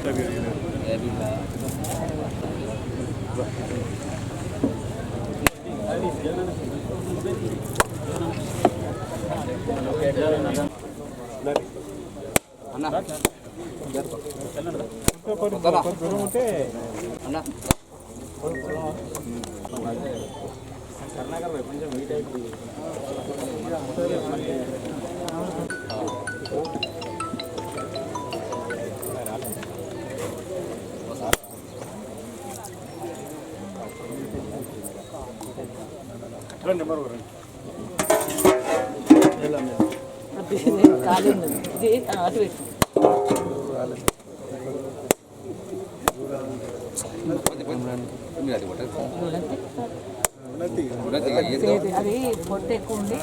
ఉన్నది ఇది అటు పెట్టు అది పొట్టు ఎక్కువ ఉండి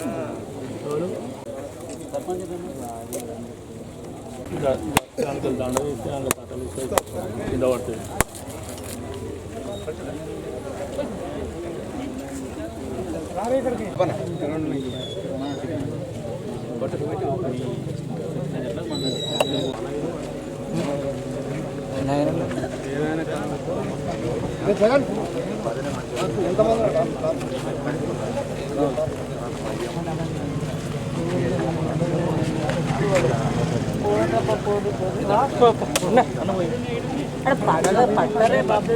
కింద పడుతుంది అక్కడ పడల పట్టరే బాబు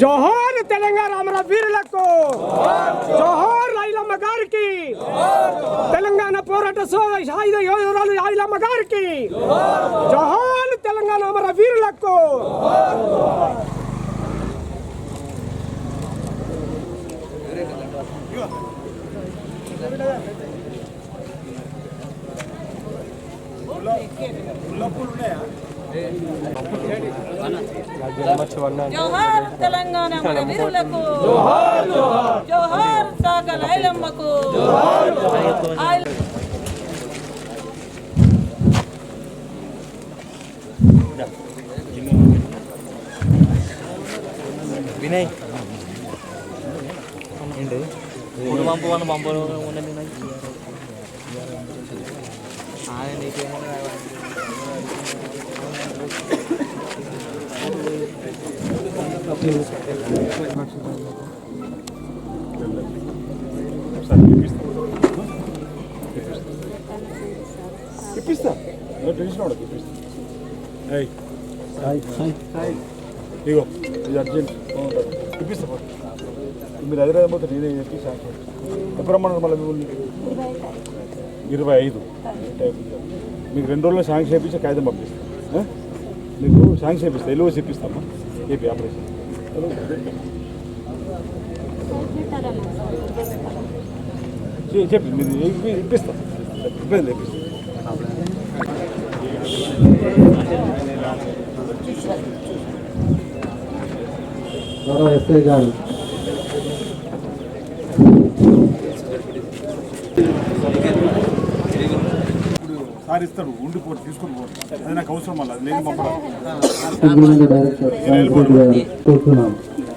జోహార్ తెలంగాణ అమర వీరులకు జోహార్ ఐలమ్మ గారికి తెలంగాణ పోరాట సాయుధ యోధురాలు ఐలమ్మ గారికి జోహార్ తెలంగాణ అమర వీరులకు. ఉన్నాయా? జోహార్ తెలంగాణ మన వీరులకు. జోహార్ సాగర్ ఐలమ్మకు. వినయ్. ఇప్పిస్తా. ఇగో ఇది అర్జెంట్ ఇప్పిస్తా మీరు హైదరాబాద్ పోతే నేనే చెప్పి సాక్షి ఎప్పుడు రమ్మన్నారు మళ్ళీ మిమ్మల్ని ఇరవై ఐదు మీకు రెండు రోజుల్లో శాంక్షన్ చేయించి కాగితం పంపిస్తాను మీకు శాంక్షన్ చేపిస్తా ఎల్ఓసి ఇప్పిస్తామా ఏపీ ఆపరేషన్ చెప్పి మీరు ఇప్పి- ఇప్పిస్తాం ఇబ్బంది లేదు, గౌరవ ఎస్ఐ గారు సార్ ఇస్తాడు ఉండిపోడు తీసుకొని పోడు. అది నాకు అవసరం వల్ల అది నేను పంపడం.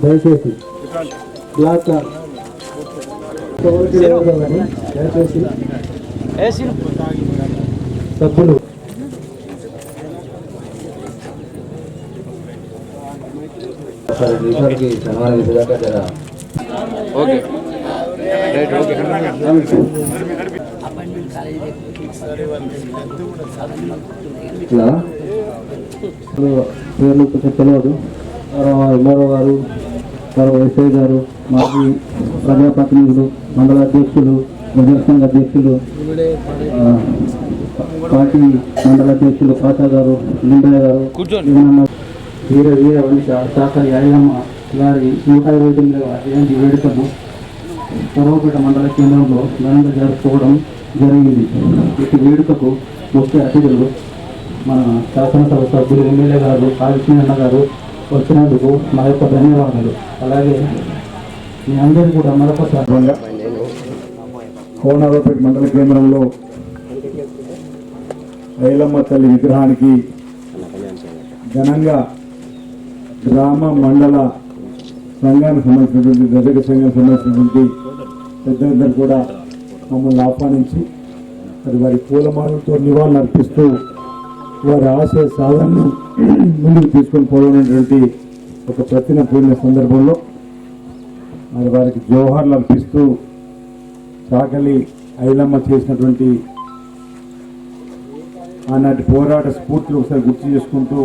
దయచేసి బ్లాక్ దయచేసి సభ్యులు. సరే ఈసారికి శనివారం పేర్లు కొంచెం తెలియదు. ఎంఆర్ఓ గారు మరో ఎస్ఐ గారు మాజీ ప్రజాప్రతినిధులు మండల అధ్యక్షులు ప్రజా సంఘ అధ్యక్షులు పార్టీ మండల అధ్యక్షులు పాషా గారు లింగయ్య గారు వీర వీర వంశ శాఖ యాయమ్మ గారి నూట ఇరవై తొమ్మిదవ జయంతి వేడుకను పూర్వపేట మండల కేంద్రంలో ఘనంగా జరుపుకోవడం జరిగింది. ఇటు వేడుకకు ముఖ్య అతిథులు మన శాసనసభ సభ్యులు ఎమ్మెల్యే గారు కాళీకృష్ణ గారు వచ్చినందుకు మా యొక్క ధన్యవాదాలు. అలాగే మీ అందరూ కూడా మరొకసారి కోనరావుపేట మండల కేంద్రంలో ఐలమ్మ తల్లి విగ్రహానికి ఘనంగా గ్రామ మండల సంఘానికి సంబంధించినటువంటి గదగ సంఘానికి సంబంధించినటువంటి పెద్దలందరూ కూడా మమ్మల్ని ఆహ్వానించి మరి వారి పూలమాలతో నివాళులు అర్పిస్తూ వారి ఆశయ సాధనను ముందుకు తీసుకొని పోవనటువంటి ఒక ప్రతిన పూర్ణ సందర్భంలో మరి వారికి జోహార్లు అర్పిస్తూ చాకలి ఐలమ్మ చేసినటువంటి ఆనాటి పోరాట స్ఫూర్తిని ఒకసారి గుర్తు చేసుకుంటూ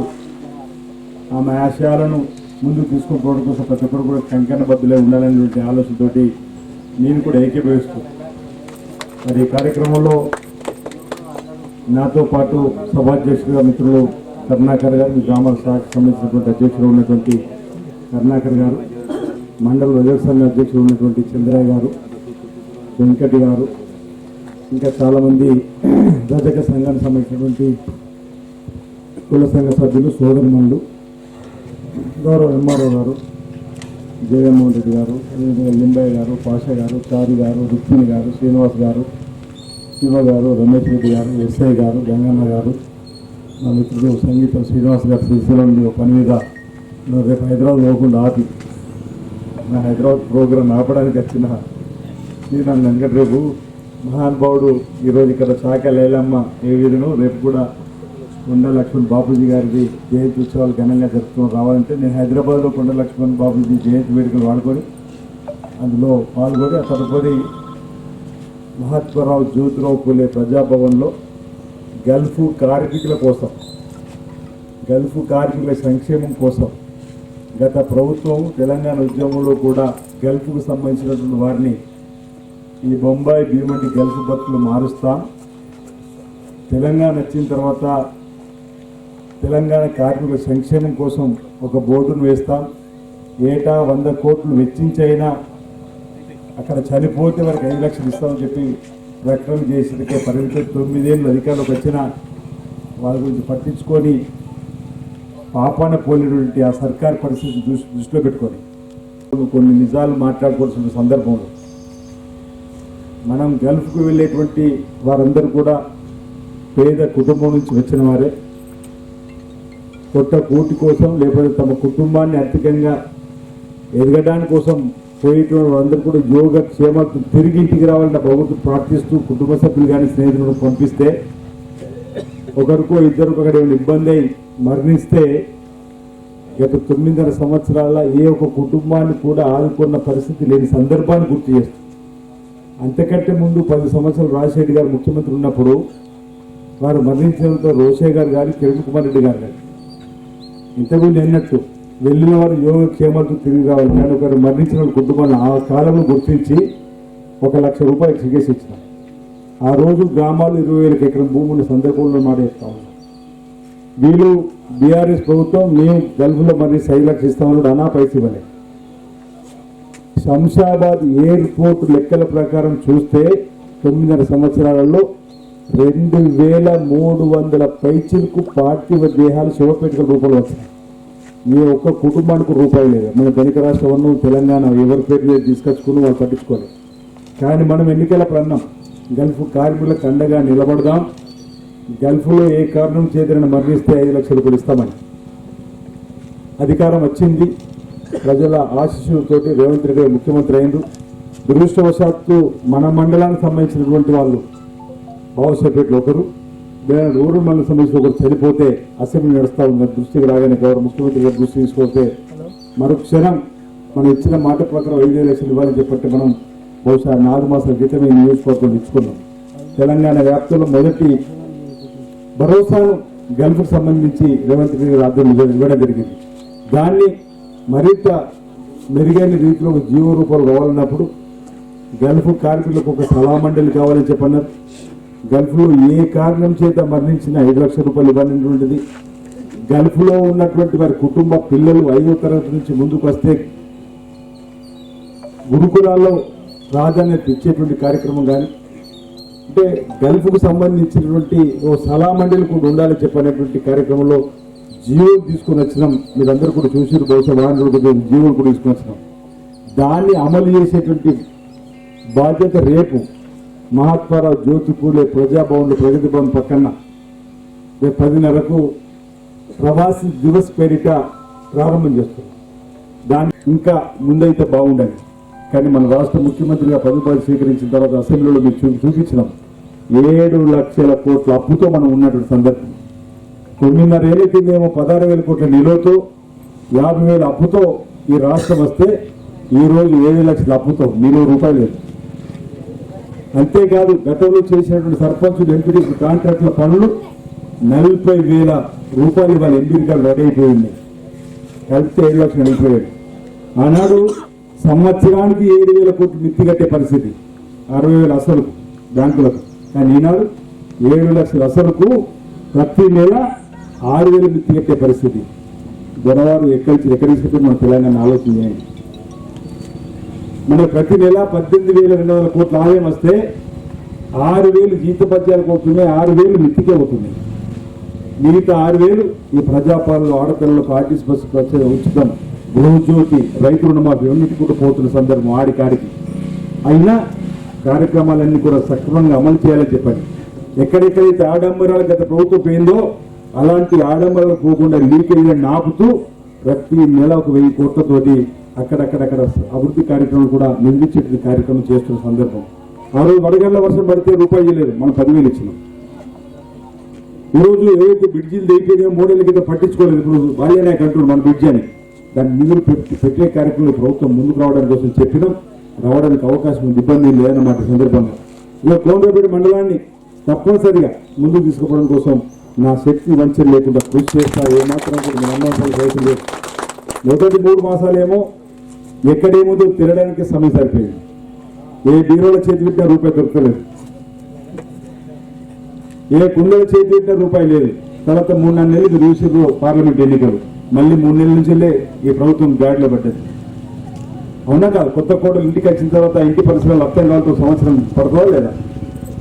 ఆమె ఆశయాలను ముందుకు తీసుకొని పోవడం కోసం ప్రతి ఒక్కరు కూడా కంకణ బద్దులే ఉండాలనేటువంటి ఆలోచనతోటి నేను కూడా ఏకీభవిస్తూ మరి ఈ కార్యక్రమంలో నాతో పాటు సభాధ్యక్షుడిగా మిత్రులు కరుణాకర్ గారు మీ గ్రామాల శాఖకు సంబంధించినటువంటి అధ్యక్షుడు ఉన్నటువంటి కరుణాకర్ గారు మండల రజక సంఘ అధ్యక్షుడు ఉన్నటువంటి చంద్రయ్య గారు వెంకటి గారు ఇంకా చాలామంది రజక సంఘానికి సంబంధించినటువంటి కుల సంఘ సభ్యులు సోదరుమణులు గౌరవ ఎంఆర్ఓ గారు జగన్మోహన్ రెడ్డి గారు అదేవిధంగా లింబయ్య గారు పాషా గారు చారి గారు రుక్మిణి గారు శ్రీనివాస్ గారు శివ గారు రమేష్ రెడ్డి గారు ఎస్ఐ గారు గంగన్న గారు నా మిత్రుడు సంగీతం శ్రీనివాస్ గారు సిరిసిల్ల నుండి ఒక పని మీద రేపు హైదరాబాద్ పోకుండా ఆపి. నా హైదరాబాద్ ప్రోగ్రాం ఆపడానికి వచ్చిన శ్రీరామ్ వెంకటరేపు మహానుభావుడు ఈరోజు ఇక్కడ శాఖ లేలమ్మ ఏ విధంగా రేపు కూడా కొండ లక్ష్మణ్ బాపూజీ గారిది జయంతి ఉత్సవాలు ఘనంగా జరుపుకుని రావాలంటే నేను హైదరాబాద్లో కొండ లక్ష్మణ్ బాపూజీ జయంతి వేడుకలు వాడుకొని అందులో పాల్గొని ఆ తదుపరి మహాత్మారావు జ్యోతిరావు పూలే ప్రజాభవన్లో గల్ఫ్ కార్మికుల కోసం గల్ఫ్ కార్మికుల సంక్షేమం కోసం గత ప్రభుత్వం తెలంగాణ ఉద్యమంలో కూడా గల్ఫ్కు సంబంధించినటువంటి వారిని ఈ బొంబాయి భీమండి గల్ఫ్ భక్తులు మారుస్తాం. తెలంగాణ వచ్చిన తర్వాత తెలంగాణ కార్మికుల సంక్షేమం కోసం ఒక బోర్డును వేస్తాం. ఏటా వంద కోట్లు వెచ్చించైనా అక్కడ చనిపోతే వారికి ఐదు లక్షలు ఇస్తామని చెప్పి ప్రకటన చేసినకే పరిమితం. తొమ్మిదేళ్ళు అధికారులకు వచ్చిన వాళ్ళ గురించి పట్టించుకొని పాపాన పోలినటువంటి ఆ సర్కార్ పరిస్థితిని దృష్టి దృష్టిలో పెట్టుకొని కొన్ని నిజాలు మాట్లాడుకోవాల్సిన సందర్భంలో మనం గల్ఫ్కు వెళ్ళేటువంటి వారందరూ కూడా పేద కుటుంబం నుంచి వచ్చిన వారే. కొత్త కూటి కోసం లేకపోతే తమ కుటుంబాన్ని ఆర్థికంగా ఎదగడానికి కోసం పోయేటువంటి వాళ్ళందరూ కూడా యోగ క్షేమ తిరిగి ఇంటికి రావాలని ప్రభుత్వం ప్రార్థిస్తూ కుటుంబ సభ్యులు కానీ స్నేహితులను పంపిస్తే ఒకరికో ఇద్దరు ఒకరి ఇబ్బంది అయి మరణిస్తే గత తొమ్మిదిన్నర సంవత్సరాల ఏ ఒక్క కుటుంబాన్ని కూడా ఆదుకున్న పరిస్థితి లేని సందర్భాన్ని గుర్తు చేస్తుంది అంతకంటే ముందు పది సంవత్సరాలు రాజశేఖర్ గారు ముఖ్యమంత్రి ఉన్నప్పుడు వారు మరణించడంతో రోషే గారు కానీ కిరణ్ కుమార్ రెడ్డి గారు కానీ ఇంతకుముందు అన్నట్టు వెళ్ళిన వారు యోగ క్షేమాలతో తిరిగి రావాలి నేను ఒకరు మరణించిన కుటుంబాన్ని ఆ కాలంలో గుర్తించి ఒక లక్ష రూపాయలు చికిత్స ఇచ్చిన ఆ రోజు గ్రామాలు ఇరవై వేలకు ఎకరం భూముల సందర్భంలో మాట చెప్తా ఉన్నాం. వీళ్ళు బీఆర్ఎస్ ప్రభుత్వం మేము గల్ఫ్లో మరి ఐదు లక్షలు ఇస్తామన్నాడు అనా పైసలు ఇవ్వలేదు శంషాబాద్ ఎయిర్పోర్ట్ లెక్కల ప్రకారం చూస్తే తొమ్మిదిన్నర సంవత్సరాలలో రెండు వేల మూడు వందల పైచిలకు పార్థివ దేహాలు శివపేటల రూపంలో వచ్చాయి ఏ ఒక్క కుటుంబానికి రూపాయి లేదు. మన ధనిక రాష్ట్రం తెలంగాణ ఎవరి పేరు మీద తీసుకొచ్చుకుని వాళ్ళు పట్టించుకోలేదు. కానీ మనం ఎన్నికల ప్రన్నాం గల్ఫ్ కార్మికులకు అండగా నిలబడదాం. గల్ఫ్లో ఏ కారణం చేతిన మరణిస్తే ఐదు లక్షలు కూడా ఇస్తామని అధికారం వచ్చింది. ప్రజల ఆశీస్సులతోటి రేవంత్ రెడ్డి ముఖ్యమంత్రి అయిండు. దురదృష్టవశాత్తు మన మండలానికి సంబంధించినటువంటి వాళ్ళు బావసపేటలో ఒకరు. వేరే రూరల్ మండలం సంబంధించిన ఒకరు చనిపోతే అసెంబ్లీ నడుస్తా ఉన్న దృష్టికి రాగానే గౌరవ ముఖ్యమంత్రి గారు దృష్టి తీసుకొస్తే మరో క్షణం మనం ఇచ్చిన మాట ప్రకారం ఐదు లక్షలు ఇవ్వాలని చెప్పంటే మనం బహుశా నాలుగు మాసాల క్రితం ఈ నియోజకవర్గం ఇచ్చుకున్నాం తెలంగాణ వ్యాప్తంలో మొదటి భరోసాను గల్ఫ్కు సంబంధించి రేవంత్ రెడ్డి గారి ఆధ్వర్యంలో ఇవ్వడం జరిగింది. దాన్ని మరింత మెరుగైన రీతిలో జీవ రూపంలో కావాలన్నప్పుడు గల్ఫ్ కార్మికులకు ఒక సలహా మండలి కావాలని చెప్పన్నారు. గల్ఫ్లో ఏ కారణం చేత మరణించిన ఐదు లక్షల రూపాయలు ఇవ్వనటువంటిది? గల్ఫ్లో ఉన్నటువంటి వారి కుటుంబ పిల్లలు ఐదో తరగతి నుంచి ముందుకు వస్తే గురుకులాల్లో ప్రాధాన్యత ఇచ్చేటువంటి కార్యక్రమం కానీ అంటే గల్ఫ్కు సంబంధించినటువంటి ఓ సలహా మండలి కూడా ఉండాలని చెప్పనేటువంటి కార్యక్రమంలో జీవో తీసుకుని వచ్చినాం. మీరందరూ కూడా చూసారు బహుశా వాహనులు కూడా కూడా తీసుకుని వచ్చినాం. దాన్ని అమలు చేసేటువంటి బాధ్యత రేపు మహాత్మారావు జ్యోతి పూలే ప్రజాభవన్లో ప్రగతి భవన్ పక్కన. రేపు పదిన్నరకు ప్రవాసీ దివస్ పేరిట ప్రారంభం చేస్తున్నాం. దాన్ని ఇంకా ముందైతే బాగుండేది. కానీ మన రాష్ట్ర ముఖ్యమంత్రిగా పదవి స్వీకరించిన తర్వాత అసెంబ్లీలో మీరు చూ చూపించినాం. ఏడు లక్షల కోట్ల అప్పుతో మనం ఉన్నటువంటి సందర్భం. తొమ్మిదిన్నరేళ్ళ కిందేమో పదహారు వేల కోట్ల నిలువతో యాభై వేల అప్పుతో ఈ రాష్ట్రం వస్తే ఈ రోజు ఏడు లక్షల అప్పుతో నిలువ రూపాయలు లేదు. అంతేకాదు గతంలో చేసినటువంటి సర్పంచులు ఎంపీడీ కాంట్రాక్టుల పనులు నలభై వేల రూపాయలు ఇవాళ ఎంపీడీగా రెడీ అయిపోయింది కలిపితే ఏడు లక్షలు వెళ్ళిపోయాడు ఆనాడు సంవత్సరానికి ఏడు వేల కోట్లు మిత్తి కట్టే పరిస్థితి. అరవై వేల అసలు బ్యాంకులకు. కానీ ఈనాడు ఏడు లక్షల అసలుకు ప్రతి నెల ఆరు వేలు మిత్తి కట్టే పరిస్థితి. జనవారు ఎక్కడి ఎక్కడి తీసుకుంటే మన తెలంగాణ ఆలోచన చేయండి మన ప్రతి నెల పద్దెనిమిది వేల రెండు వందల కోట్ల ఆదాయం వస్తే ఆరు వేలు జీతపత్యాలకు అవుతున్నాయి ఆరు వేలు మిత్తికే అవుతున్నాయి మిగతా ఆరు వేలు ఈ ప్రజాపాలన ఆడపిల్లలకు ఆర్టీసీ బస్సు వచ్చే ఉచితం గృహజ్యోతి రైతు రుణమాఫీ అన్నిటి కూడా పోతున్న సందర్భం ఆడికాడికి అయినా కార్యక్రమాలన్నీ కూడా సక్రమంగా అమలు చేయాలని చెప్పండి. ఎక్కడెక్కడైతే ఆడంబరాలు గత ప్రభుత్వం పోయిందో అలాంటి ఆడంబరాలు పోకుండా లీకేజీలను ఆపుతూ ప్రతి నెల ఒక వెయ్యి కోట్లతోటి అక్కడక్కడక్కడ అభివృద్ధి కార్యక్రమం కూడా నిందించేటువంటి కార్యక్రమం చేస్తున్న సందర్భం. ఆ రోజు వడగండ్ల వర్షం పడితే రూపాయి లేదు మనం పదివేలు ఇచ్చినాం. ఈ ఏవైతే బ్రిడ్జీలు దిగిపోయినాయో మూడేళ్ళ కింద పట్టించుకోలేదు ఇప్పుడు భార్య నాయకు అంటున్నారు మన బ్రిడ్జి అని. దాన్ని నిధులు పెట్టి పెట్టే కార్యక్రమంలో ప్రభుత్వం ముందుకు రావడానికి కోసం చెప్పినాం. రావడానికి అవకాశం ఉంది ఇబ్బంది లేదన్నమాట సందర్భంగా. ఇలా కోమరపేట మండలాన్ని తప్పనిసరిగా ముందుకు తీసుకుపోవడం కోసం నా శక్తి వంచన లేకుండా కృషి చేస్తా ఏమాత్రం కూడా మీ అమ్మాయి లేదు. మొదటి మూడు మాసాలేమో ఎక్కడేముందో తినడానికి సమయం సరిపోయింది. ఏ బీరోల చేతి పెట్టినా రూపాయి దొరకలేదు. ఏ కుండల చేతి పెట్టిన రూపాయి లేదు. తర్వాత మూడు నాలుగు నెలలు చూసారు పార్లమెంట్ ఎన్నికలు. మళ్ళీ మూడు నెలల నుంచెల్లే ఈ ప్రభుత్వం గాడిలో పడ్డది. అవునా కాదు కొత్త కోటలు ఇంటికి వచ్చిన తర్వాత ఇంటి పరిసరాలు అర్థం కావాలతో సంవత్సరం పడుతుందా లేదా?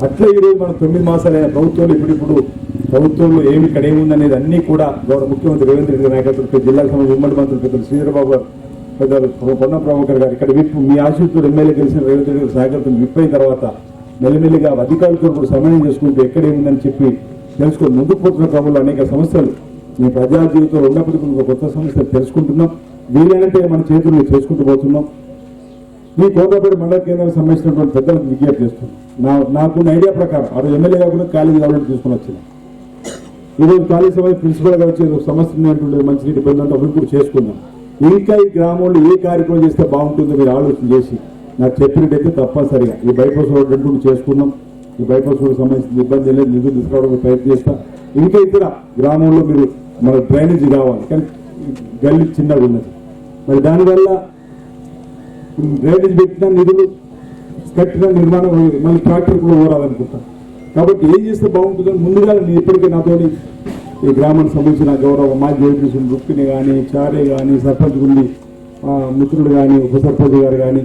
అట్లా ఈరోజు మనం తొమ్మిది మాసాలైన ప్రభుత్వంలో ఇప్పుడిప్పుడు ప్రభుత్వంలో ఏమి ఇక్కడ ఏముంది అనేది అన్ని కూడా గౌరవ ముఖ్యమంత్రి రేవంత్ రెడ్డి గారి నాయకత్వంలో జిల్లాకు సంబంధించిన ఉమ్మడి మంత్రులు శ్రీధరబాబు గారు పెద్దలు పొన్న ప్రభాకర్ గారు ఇక్కడ విప్ మీ ఆశీస్సుతో ఎమ్మెల్యే గెలిచిన రేవంత్ రెడ్డి గారి సహకారంతో విప్ అయిన తర్వాత మెల్లమెల్లిగా అధికారులతో కూడా సమన్వయం చేసుకుంటూ ఎక్కడ చెప్పి తెలుసుకొని ముందుకు పోతున్న క్రమంలో అనేక సమస్యలు మీ ప్రజా జీవితంలో ఉన్నప్పటికీ కొత్త సమస్యలు తెలుసుకుంటున్నాం. వీలైనంటే మన చేతులు చేసుకుంటూ పోతున్నాం. ఈ కోటపేట మండల కేంద్రానికి సంబంధించినటువంటి పెద్దలకు విజ్ఞప్తి చేస్తున్నాం. నా నాకున్న ఐడియా ప్రకారం ఆ రోజు ఎమ్మెల్యేగా కూడా ఖాళీ కావాలని తీసుకుని వచ్చింది ఈరోజు ఖాళీ సమయం ప్రిన్సిపల్ వచ్చే సమస్య మంచినీటి ఇబ్బంది అంటే అభివృద్ధి చేసుకుందాం ఇంకా ఈ గ్రామంలో ఏ కార్యక్రమం చేస్తే బాగుంటుందో మీరు ఆలోచన చేసి నాకు చెప్పినట్టయితే తప్పనిసరిగా. ఈ బైపాస్ రోడ్ రెండు చేసుకున్నాం. ఈ బైపాస్ రోడ్ సంబంధించిన ఇబ్బంది లేదు. నిధులు తీసుకోవడానికి ప్రయత్నం చేస్తా. ఇంకా ఇతర గ్రామంలో మీరు మన డ్రైనేజ్ కావాలి. కానీ గల్లి చిన్నగా ఉన్నది. మరి దానివల్ల డ్రైనేజ్ పెట్టిన నిధులు కట్టిన నిర్మాణం మళ్ళీ ట్రాక్టర్ కూడా ఊరాలనుకుంటాం. కాబట్టి ఏం చేస్తే బాగుంటుందని ముందుగా నేను ఇప్పటికే నాతో ఈ గ్రామానికి సంబంధించిన గౌరవ మాజీ జోడ్రీసులు రుక్మిణి కానీ చారే కానీ సర్పంచ్ గుండి ఆ, మిత్రుడు కానీ ఉప సర్పంచ్ గారు కానీ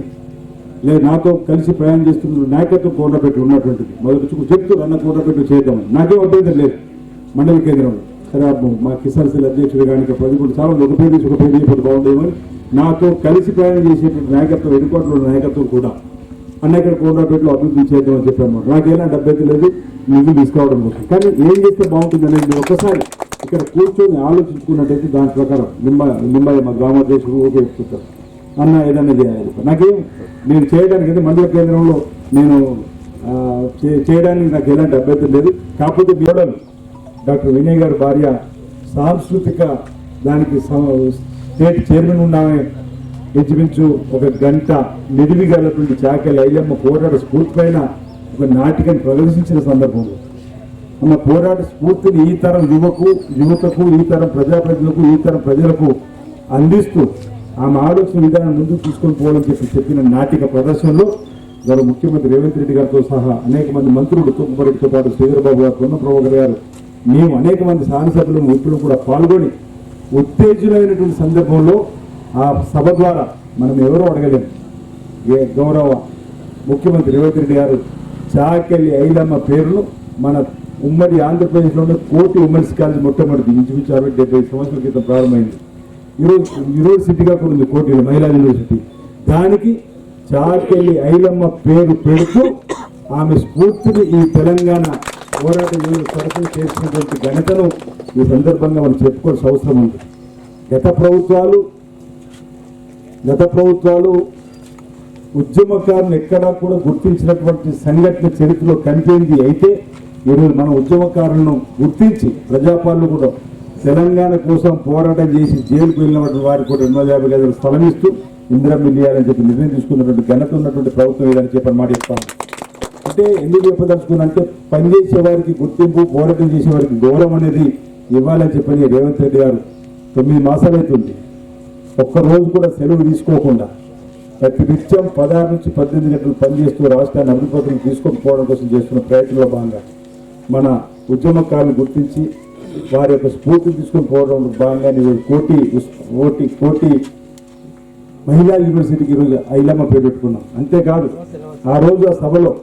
లేదు నాతో కలిసి ప్రయాణం చేస్తున్న నాయకత్వం కోటపెట్టి ఉన్నటువంటిది. మొదటి చూ- చెప్తూ అన్న కోటపెట్టి చేద్దాం. నాకే అభ్యంతరం లేదు. మండల కేంద్రంలో. సరే మా కిసాన్ సెల్ అధ్యక్షుడు కానీ ఇంకా పది ఒక పేరు తీసి ఒక పేరు చేయకపోతే బాగుండేమని నాతో కలిసి ప్రయాణం చేసేటువంటి నాయకత్వం ఎన్నికోట్ల నాయకత్వం కూడా. అన్న ఇక్కడ కోటపేటలో అభివృద్ధి చేద్దామని చెప్పాను నాకు ఎలాంటి అభ్యర్థి లేదు నిధులు తీసుకోవడం కోసం కానీ ఏం చేస్తే బాగుంటుంది అనేది మీరు ఇక్కడ కూర్చొని ఆలోచించుకున్నట్టయితే దాని ప్రకారం నిమ్మ నిమ్మయ్య మా గ్రామాధ్యక్షుడు ఓకే చెప్తారు అన్న ఏదన్నా చేయాలి. నాకేం నేను చేయడానికి అయితే మండల కేంద్రంలో నేను చే- చేయడానికి నాకు ఎలాంటి అభ్యర్థం లేదు. కాకపోతే మేడలు డాక్టర్ వినయ్ గారి భార్య సాంస్కృతిక దానికి స్టేట్ చైర్మన్ ఉన్నామే ఇంచుమించు ఒక గంట నిడివి గలటువంటి చాక లైలమ్మ పోరాట స్ఫూర్తి పైన ఒక నాటికను ప్రదర్శించిన సందర్భంలో అమ్మ పోరాట స్ఫూర్తిని ఈ తరం యువకు యువతకు ఈ తరం ప్రజాప్రతినిధులకు ఈ తరం ప్రజలకు అందిస్తూ ఆమె ఆలోచన విధానం ముందుకు తీసుకొని పోవాలని చెప్పి చెప్పిన నాటిక ప్రదర్శనలో గౌరవ ముఖ్యమంత్రి రేవంత్ రెడ్డి గారితో సహా అనేక మంది మంత్రులు తుమ్మరెడ్డితో పాటు శ్రీధరబాబు గారు పొన్నప్రభాకర్ గారు మేము అనేక మంది శాసనసభ్యులు ఇప్పుడు కూడా పాల్గొని ఉత్తేజనమైనటువంటి సందర్భంలో ఆ సభ ద్వారా మనం ఎవరో అడగలేము ఏ గౌరవ ముఖ్యమంత్రి రేవంత్ రెడ్డి గారు చాకెళ్ళి ఐలమ్మ పేరును మన ఉమ్మడి ఆంధ్రప్రదేశ్లోనే కోటి ఉమెన్స్ కాలేజ్ మొట్టమొదటి ఇంచుమించు అరవై డెబ్బై సంవత్సరాల క్రితం ప్రారంభమైంది. ఈరోజు యూనివర్సిటీగా కూడా ఉంది కోటి మహిళా యూనివర్సిటీ. దానికి చాకెళ్ళి ఐలమ్మ పేరు పెడుతూ ఆమె స్ఫూర్తిని ఈ తెలంగాణ పోరాట యోధులు సరఫరా చేసినటువంటి ఘనతను ఈ సందర్భంగా మనం చెప్పుకోవాల్సిన అవసరం ఉంది. గత ప్రభుత్వాలు గత ప్రభుత్వాలు ఉద్యమకారులను ఎక్కడా కూడా గుర్తించినటువంటి సంఘటన చరిత్రలో కనిపించింది అయితే ఈరోజు మన ఉద్యమకారులను గుర్తించి ప్రజాపాలన కూడా తెలంగాణ కోసం పోరాటం చేసి జైలుకు వెళ్ళినటువంటి వారికి కూడా ఎన్నో యాభై గదులు స్థలం ఇస్తూ ఇందిరా మిల్లియాలని చెప్పి నిర్ణయం తీసుకున్నటువంటి ఘనత ఉన్నటువంటి ప్రభుత్వం ఏదని చెప్పని మాట చెప్తాను అంటే ఎందుకు చెప్పదలుచుకున్నంటే పనిచేసే వారికి గుర్తింపు పోరాటం చేసే వారికి గౌరవం అనేది ఇవ్వాలని చెప్పని రేవంత్ రెడ్డి గారు తొమ్మిది మాసాలు అవుతుంది ఒక్క రోజు కూడా సెలవు తీసుకోకుండా ప్రతి నిత్యం పదహారు నుంచి పద్దెనిమిది గంటలు పనిచేస్తూ రాష్ట్రాన్ని తీసుకొని పోవడం కోసం చేస్తున్న ప్రయత్నంలో భాగంగా మన ఉద్యమకారులు గుర్తించి వారి యొక్క స్ఫూర్తిని తీసుకొని పోవడం భాగంగా ఈరోజు కోటి కోటి కోటి మహిళా యూనివర్సిటీకి ఈరోజు ఐలమ్మ పేరు పెట్టుకున్నాం. అంతేకాదు ఆ రోజు ఆ సభలో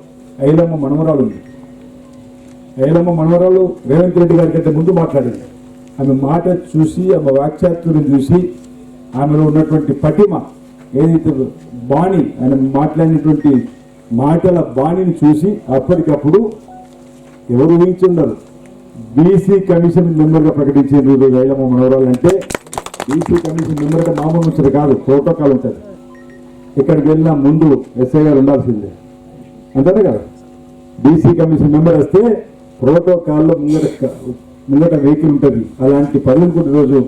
ఐలమ్మ మనవరాలు ఉంది. ఐలమ్మ మనవరాలు రేవంత్ రెడ్డి గారి కంటే ముందు మాట్లాడింది. ఆమె మాట చూసి ఆమె వాక్చాతుర్యం చూసి ఆమెలో ఉన్నటువంటి పటిమ ఏదైతే బాణి ఆయన మాట్లాడినటువంటి మాటల బాణిని చూసి అప్పటికప్పుడు ఎవరు ఊహించుండరు బీసీ కమిషన్ మెంబర్గా ప్రకటించింది ఈరోజు ఐలమ్మ మనవరాలు అంటే బీసీ కమిషన్ మెంబర్ మామూలు ముచ్చట కాదు ప్రోటోకాల్ ఉంటుంది. ఇక్కడికి వెళ్ళిన ముందు ఎస్ఐ గారు ఉండాల్సిందే. అంతేనే కదా? బీసీ కమిషన్ మెంబర్ వస్తే ప్రోటోకాల్లో ముంగట ముంగట వెహికల్ ఉంటుంది. అలాంటి పనులు కూడా రోజు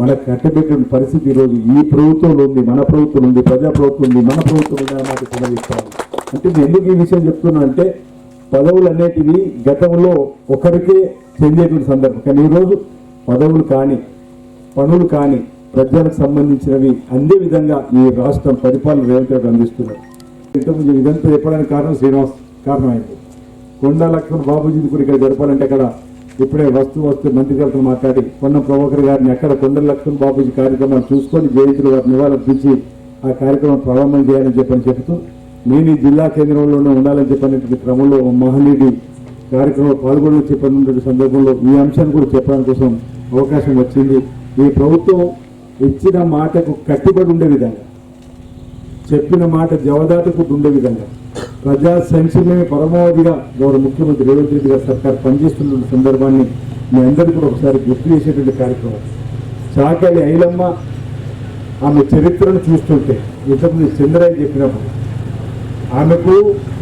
మన కట్టబెట్టిన పరిస్థితి ఈరోజు ఈ ప్రభుత్వంలో ఉంది మన ప్రభుత్వం ఉంది ప్రజా ప్రభుత్వం ఉంది మన ప్రభుత్వం ఉంది అన్నమాట పునరుస్తాను అంటే నేను ఎందుకు ఈ విషయం చెప్తున్నా అంటే పదవులు అనేటివి గతంలో ఒకరికే చెందేటువంటి సందర్భం. కానీ ఈరోజు పదవులు కానీ పనులు కానీ ప్రజలకు సంబంధించినవి అందే విధంగా ఈ రాష్ట్రం పరిపాలన రేవంత్ రెడ్డి అందిస్తున్నారు. ఇంతకుముందు ఇదంతా చెప్పడానికి కారణం శ్రీనివాస్ కారణమైంది కొండా లక్ష్మణ్ బాబుజీ కూడా ఇక్కడ జరపాలంటే అక్కడ ఇప్పుడే వస్తు వస్తూ మంత్రి గారితో మాట్లాడి కొన్న ప్రభాకర్ గారిని అక్కడ కొండల లక్ష్మణ్ బాబుజీ కార్యక్రమాలు చూసుకొని జయంతులు వారిని నివాళులర్పించి ఆ కార్యక్రమం ప్రారంభం చేయాలని చెప్పని చెబుతూ నేను ఈ జిల్లా కేంద్రంలోనే ఉండాలని చెప్పినటువంటి క్రమంలో మహనీయుడి కార్యక్రమంలో పాల్గొనని చెప్పినటువంటి సందర్భంలో ఈ అంశాన్ని కూడా చెప్పడం కోసం అవకాశం వచ్చింది. ఈ ప్రభుత్వం ఇచ్చిన మాటకు కట్టుబడి ఉండే విధంగా చెప్పిన మాట జవదాటకుండా ఉండే విధంగా. ప్రజా సంక్షేమమే పరమావధిగా గౌరవ ముఖ్యమంత్రి రేవంత్ రెడ్డి గారు సర్కార్ పనిచేస్తున్న సందర్భాన్ని మీ అందరికీ కూడా ఒకసారి గుర్తు చేసేటువంటి కార్యక్రమం. చాకలి ఐలమ్మ ఆమె చరిత్రను చూస్తుంటే ఇంతకుముందు చంద్రయ్య చెప్పినప్పుడు ఆమెకు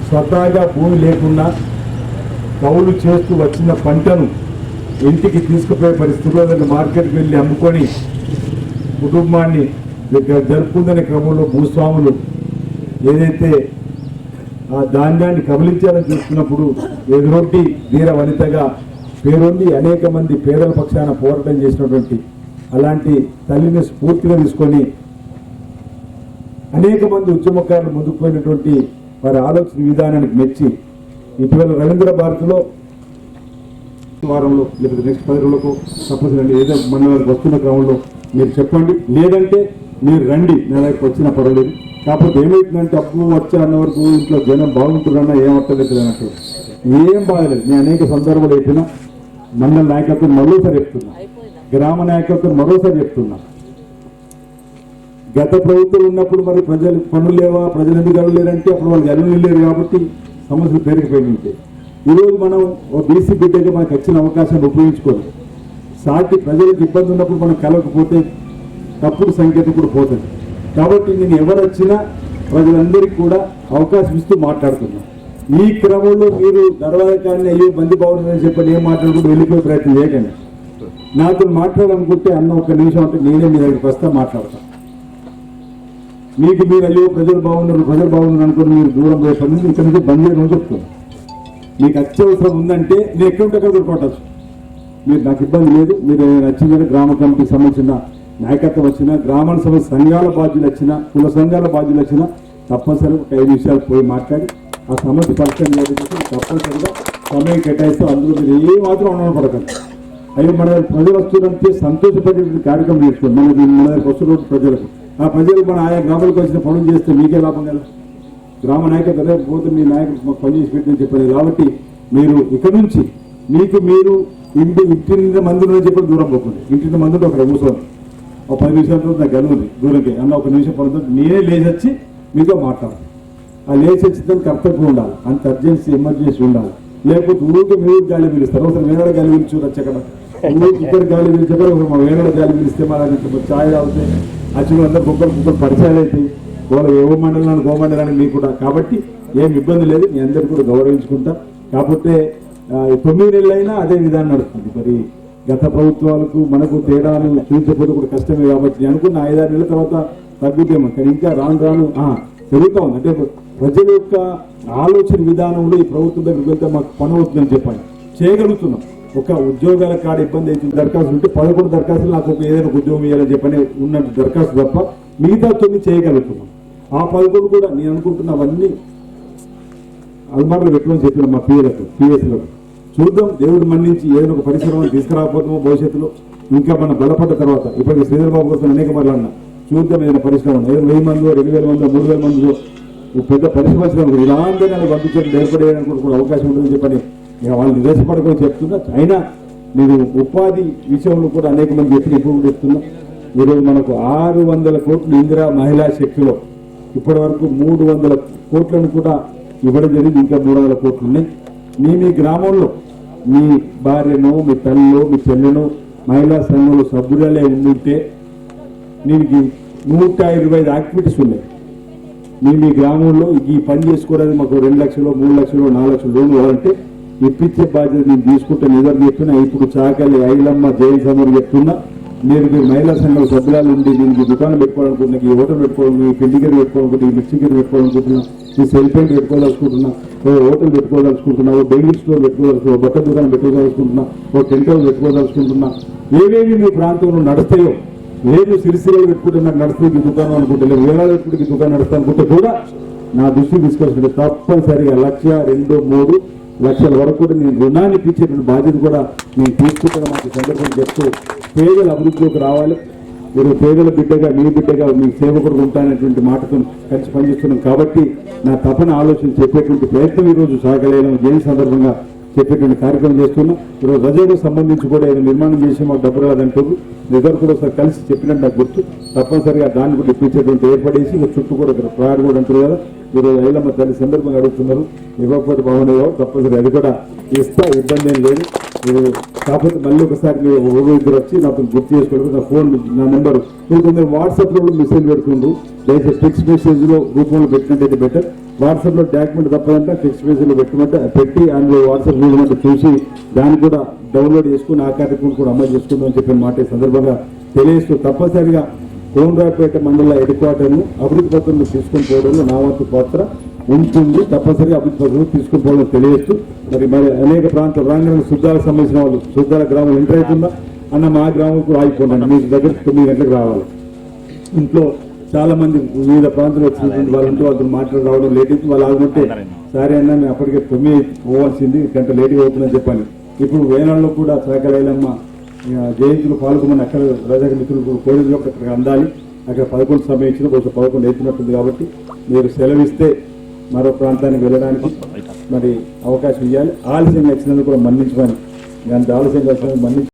స్వతహాగా భూమి లేకుండా కౌలు చేస్తూ వచ్చిన పంటను ఇంటికి తీసుకుపోయే పరిస్థితుల్లో దాన్ని మార్కెట్కి వెళ్ళి అమ్ముకొని కుటుంబాన్ని జరుపుకుందనే క్రమంలో భూస్వాములు ఏదైతే ఆ ధాన్యాన్ని కబలించాలని చూసుకున్నప్పుడు ఎదురొడ్డి వీర వనితగా పేరొంది అనేక మంది పేదల పక్షాన పోరాటం చేసినటువంటి అలాంటి తల్లిని స్ఫూర్తిగా తీసుకొని అనేక మంది ఉద్యమకారులు ముందుకు పోయినటువంటి వారి ఆలోచన విధానానికి మెచ్చి ఇటీవల రవీంద్ర భారతిలో వారంలో లేకపోతే నెక్స్ట్ పది రోజులకు తప్పనిసరి ఏదో మన వస్తున్న క్రమంలో మీరు చెప్పండి. లేదంటే మీరు రండి నేను వచ్చినా పర్వాలేదు. కాకపోతే ఏమైతుందంటే అప్పు వచ్చా అన్న వరకు ఇంట్లో జనం బాగుంటుందన్నా ఏమర్థలేదు అన్నట్టు ఏం బాగలేదు. నేను అనేక సందర్భాలు చెప్పినా మండల నాయకత్వం మరోసారి చెప్తున్నా గ్రామ నాయకత్వం మరోసారి చెప్తున్నా. గత ప్రభుత్వం ఉన్నప్పుడు మరి ప్రజలు పనులు లేవా? ప్రజలు ఎందుకు అడగలేరంటే అప్పుడు వాళ్ళు జనం లేరు కాబట్టి సమస్యలు పెరిగిపోయి ఈరోజు మనం ఒక బీసీ బిడ్డగా మనకు వచ్చిన అవకాశాన్ని ఉపయోగించుకోవాలి. సాటి ప్రజలకు ఇబ్బంది ఉన్నప్పుడు మనం కలవకపోతే తప్పుడు సంకేతం కూడా పోతుంది. కాబట్టి నేను ఎవరు వచ్చినా ప్రజలందరికీ కూడా అవకాశం ఇస్తూ మాట్లాడుతున్నాను ఈ క్రమంలో మీరు దర్వాజకాన్ని అయ్యో బంది బాగుంటుందని చెప్పని ఏం మాట్లాడుకుంటూ వెళ్ళిపోయే ప్రయత్నం చేయకండి నాతో మాట్లాడాలనుకుంటే అన్న ఒక నిమిషం అంటే నేనే మీ దగ్గరికి వస్తా మాట్లాడతాను మీకు మీరు అయ్యో ప్రజలు బాగున్నారు ప్రజలు బాగున్నారు అనుకుని మీరు దూరం పోయే ఇక్కడ నుంచి బంద్ చేయడం చెప్తున్నాను మీకు అత్యవసరం ఉందంటే నేను ఎక్కడ ఉంటే అక్కడ మీరు నాకు ఇబ్బంది లేదు. మీరు నచ్చిందని గ్రామ కమిటీకి సంబంధించిన నాయకత్వం వచ్చినా గ్రామ సభ సంఘాల బాధ్యులు వచ్చినా కుల సంఘాల బాధ్యులు వచ్చినా తప్పనిసరి ఒక ఐదు నిమిషాలు పోయి మాట్లాడి ఆ సమస్య పరిష్కారం చేయడానికి తప్పనిసరిగా సమయం కేటాయిస్తూ అందులో మీరు ఏ మాత్రం అనుమాన పడకండి అయ్యో మన దగ్గర ప్రజలు వస్తున్నంటే సంతోషపడేటువంటి కార్యక్రమం చేసుకోండి మన మన దగ్గరకు వస్తున్న ప్రజలకు. ఆ ప్రజలు మన ఆయా గ్రామాలకు వచ్చిన పనులు చేస్తే మీకే లాభం కదా? గ్రామ నాయకత్వం అదే పోతే మీ నాయకుడు మాకు పనిచేసి పెట్టని చెప్పారు కాబట్టి మీరు ఇక్కడ నుంచి మీకు మీరు ఇంటి ఇంటి మందులు మంది చెప్పి దూరం పోకండి. ఇంటి మందులు మంది ఒక కూర్చోండి ఒక పది నిమిషాలు నాకు గది ఉంది దూరంకి అన్న ఒక నిమిషం పడుతుంది నేనే లేచొచ్చి మీతో మాట్లాడు ఆ లేచి దాన్ని కర్తవ్యం ఉండాలి. అంత అర్జెన్సీ ఎమర్జెన్సీ ఉండాలి. లేకపోతే ఊరికి మీరు గాలి పిలుస్తారు. ఒకసారి వేరే గాలి పిలిచి చూడొచ్చు ఊరికి ఇక్కడ గాలి పిలిచారు మా వేరే గాలి పిలిస్తే మన ఛాయ్ తాగుతాయి అచ్చిన అందరు కుక్కలు కుక్కలు పరిచయాలు అవుతాయి. వాళ్ళు ఏ మండలానికి ఓ మండలానికి మీకు కూడా. కాబట్టి ఏం ఇబ్బంది లేదు. మీ అందరు కూడా గౌరవించుకుంటా. కాకపోతే తొమ్మిది నెలలైనా అదే విధానం నడుస్తుంది. మరి గత ప్రభుత్వాలకు మనకు తేడాను చూపించకపోతే కూడా కష్టమే కాబట్టి నేను అనుకున్న ఐదారు నెలల తర్వాత తగ్గుతేమో కానీ ఇంకా రాను రాను ఆ, పెరుగుతా ఉంది. అంటే ప్రజల యొక్క ఆలోచన విధానంలో ఈ ప్రభుత్వం దగ్గరికి వెళ్తే మాకు పని అవుతుందని చెప్పాలి. చేయగలుగుతున్నాం. ఒక ఉద్యోగాల కాడ ఇబ్బంది అవుతుంది. దరఖాస్తు ఉంటే పదకొండు దరఖాస్తులు నాకు ఒక ఏదైనా ఉద్యోగం ఇవ్వాలని చెప్పని ఉన్నట్టు దరఖాస్తు తప్ప మిగతా తొమ్మిది చేయగలుగుతున్నాం. ఆ పదకొండు కూడా నేను అనుకుంటున్న అవన్నీ అల్మార్లు పెట్టమని చెప్పిన మా పిఎలకు పిఎస్లకు. చూద్దాం దేవుడు మన్నించి ఏదైనా ఒక పరిశ్రమ తీసుకురాకపోతామో భవిష్యత్తులో ఇంకా మనం బలపడ్డ తర్వాత. ఇప్పటికి శ్రీధర్ బాబు కోసం అనేక మార్లు అన్నా. చూద్దాం ఏదైనా పరిశ్రమ ఏదైనా వెయ్యి మందిలో రెండు వేల మందిలో మూడు వేల మందిలో పెద్ద పరిశ్రమ వచ్చినప్పుడు ఇలా అందరినీ పంపించడం ఏర్పడేయడానికి కూడా అవకాశం ఉంటుందని చెప్పని ఇక వాళ్ళు నిరాశపడకని చెప్తున్నా. అయినా నేను ఉపాధి విషయంలో కూడా అనేక మంది చెప్పిన ఇప్పుడు చెప్తున్నా ఈరోజు మనకు ఆరు వందల కోట్లు ఇందిరా మహిళా శక్తిలో ఇప్పటి వరకు మూడు వందల కోట్లను కూడా ఇవ్వడం జరిగింది. ఇంకా మూడు వందల కోట్లు ఉన్నాయి. మీ మీ గ్రామంలో మీ భార్యను మీ తల్లిలో మీ చెల్లెను మహిళా సంఘంలో సభ్యురాలే ఉండుంటే దీనికి నూట ఇరవై ఐదు యాక్టివిటీస్ ఉన్నాయి. మీ మీ గ్రామంలో ఈ పని చేసుకోవడానికి మాకు రెండు లక్షలు మూడు లక్షలు నాలుగు లక్షలు లోన్ కావాలంటే ఇప్పించే బాధ్యత నేను తీసుకుంటే నిజం చెప్తున్నా. ఇప్పుడు చాకలి ఐలమ్మ జైలు సమర్ చెప్తున్నా. మీరు మీరు మహిళా సంఘం సభ్యురాలు ఉండి దీనికి దుకాణం పెట్టుకోవాలనుకుంటున్నా ఈ హోటల్ పెట్టుకోవాలి ఈ పిండి గరి పెట్టుకోవాలనుకుంటున్నా ఈ మిర్చి గరి పెట్టుకోవాలనుకుంటున్నా. నీ సెల్ ఫోన్ పెట్టుకోదలుచుకుంటున్నా ఓ హోటల్ పెట్టుకోదలుచుకుంటున్నా ఓ బెంగళూరు స్టోర్ పెట్టుకోవాల్సి ఓ బట్టల దుకాణం పెట్టుకోదలుచుకుంటున్నా ఓ టెంట్ హౌస్ పెట్టుకోదలుచుకుంటున్నా ఏవేవి మీ ప్రాంతంలో నడుస్తాయో లేదు సిరిసిరలు పెట్టుకుంటే నాకు నడుస్తుంది ఈ దుకాణం అనుకుంటే లేదు వేలాలు పెట్టుకుంటే ఈ దుకాణం నడుస్తా అనుకుంటే కూడా నా దృష్టికి తీసుకొచ్చింది తప్పనిసరిగా లక్ష రెండు మూడు లక్షల వరకు కూడా నేను రుణాన్ని ఇప్పించేటువంటి బాధ్యత కూడా నేను తీసుకుంటాను మాకు సందర్భం చెప్తూ పేదలు అభివృద్ధిలోకి రావాలి. మీరు పేదల బిడ్డగా మీ బిడ్డగా మీ సేవకుడు ఉంటానటువంటి మాటతో కలిసి పనిచేస్తున్నాం. కాబట్టి నా తపన ఆలోచన చెప్పేటువంటి ప్రయత్నం ఈరోజు సాగలేను. దేని సందర్భంగా చెప్పేటువంటి కార్యక్రమం చేస్తున్నాం. ఈరోజు రజకు సంబంధించి కూడా ఆయన నిర్మాణం చేసి మాకు డబ్బు రాదంటూ నిద్ర కూడా ఒకసారి కలిసి చెప్పినట్టు నాకు గుర్తు. తప్పనిసరిగా దాన్ని కూడా ఇప్పించేటువంటి ఏర్పడేసి చుట్టూ కూడా ఇక్కడ ప్రాడు కూడా అంటారు కదా. ఈరోజు ఐలమ్మ తల్లి సందర్భంగా అడుగుతున్నారు. ఇవ్వకపోతే బాగుండేవో తప్పనిసరి అది కూడా ఇస్తా ఇబ్బంది ఏం లేదు. మీరు కాకపోతే మళ్ళీ ఒకసారి మీరు ఒక ఇద్దరు వచ్చి నాతో గుర్తు చేసుకోవడం. నా ఫోన్ నా నెంబర్. మీరు కొందరు వాట్సాప్లో కూడా మెసేజ్ పెడుతుండ్రు. లేదా టెక్స్ట్ మెసేజ్లో రూపంలో పెట్టినట్టయితే బెటర్ వాట్సాప్లో డాక్యుమెంట్ తప్పదంటే టెక్స్ట్ మెసేజ్లో పెట్టమంటే పెట్టి అందులో వాట్సాప్ చూడమంటే చూసి దాన్ని కూడా డౌన్లోడ్ చేసుకుని ఆ కార్యక్రమం కూడా అమలు చేసుకుందాం అని చెప్పిన మాట సందర్భంగా తెలియజేస్తూ తప్పనిసరిగా కోనరాపేట మండల హెడ్ క్వార్టర్ను అభివృద్ధి పత్రంలో తీసుకొని పోవడంలో నా వంతు పాత్ర ఉంటుంది. తప్పనిసరిగా అభివృద్ధి పత్రం తీసుకుని పోవడం తెలియజేస్తూ మరి మరి అనేక ప్రాంతాల రాంగణ శుద్ధాలకు సంబంధించిన వాళ్ళు శుద్ధాల గ్రామం ఎంటర్ అవుతుందా అన్న మా గ్రామం కూడా ఆగిపోండి. మీ దగ్గర తొమ్మిది గంటలకు రావాలి. ఇంట్లో చాలా మంది వివిధ ప్రాంతాలు వచ్చినటువంటి వాళ్ళు ఉంటే వాళ్ళతో మాట్లాడి రావడం లేట్ అయితే వాళ్ళు ఆగుంటే సరే అన్న మేము అప్పటికే తొమ్మిది పోవాల్సింది గంట లేట్గా అవుతుందని చెప్పాను ఇప్పుడు వేనాల్లో కూడా సహకరైలమ్మ జయంతులు పాల్గొమని అక్కడ రజక మిత్రులు కోరికలు అక్కడ అందాలి. అక్కడ పదకొండు సమయం ఇచ్చిన కొంచెం పదకొండు ఎత్తున్నట్టుంది కాబట్టి మీరు సెలవిస్తే మరో ప్రాంతానికి వెళ్ళడానికి మరి అవకాశం ఇవ్వాలి ఆలస్యంగా ఇచ్చినందుకు కూడా మన్నించమని. అంత ఆలస్యంగా వచ్చినందుకు మన్నించి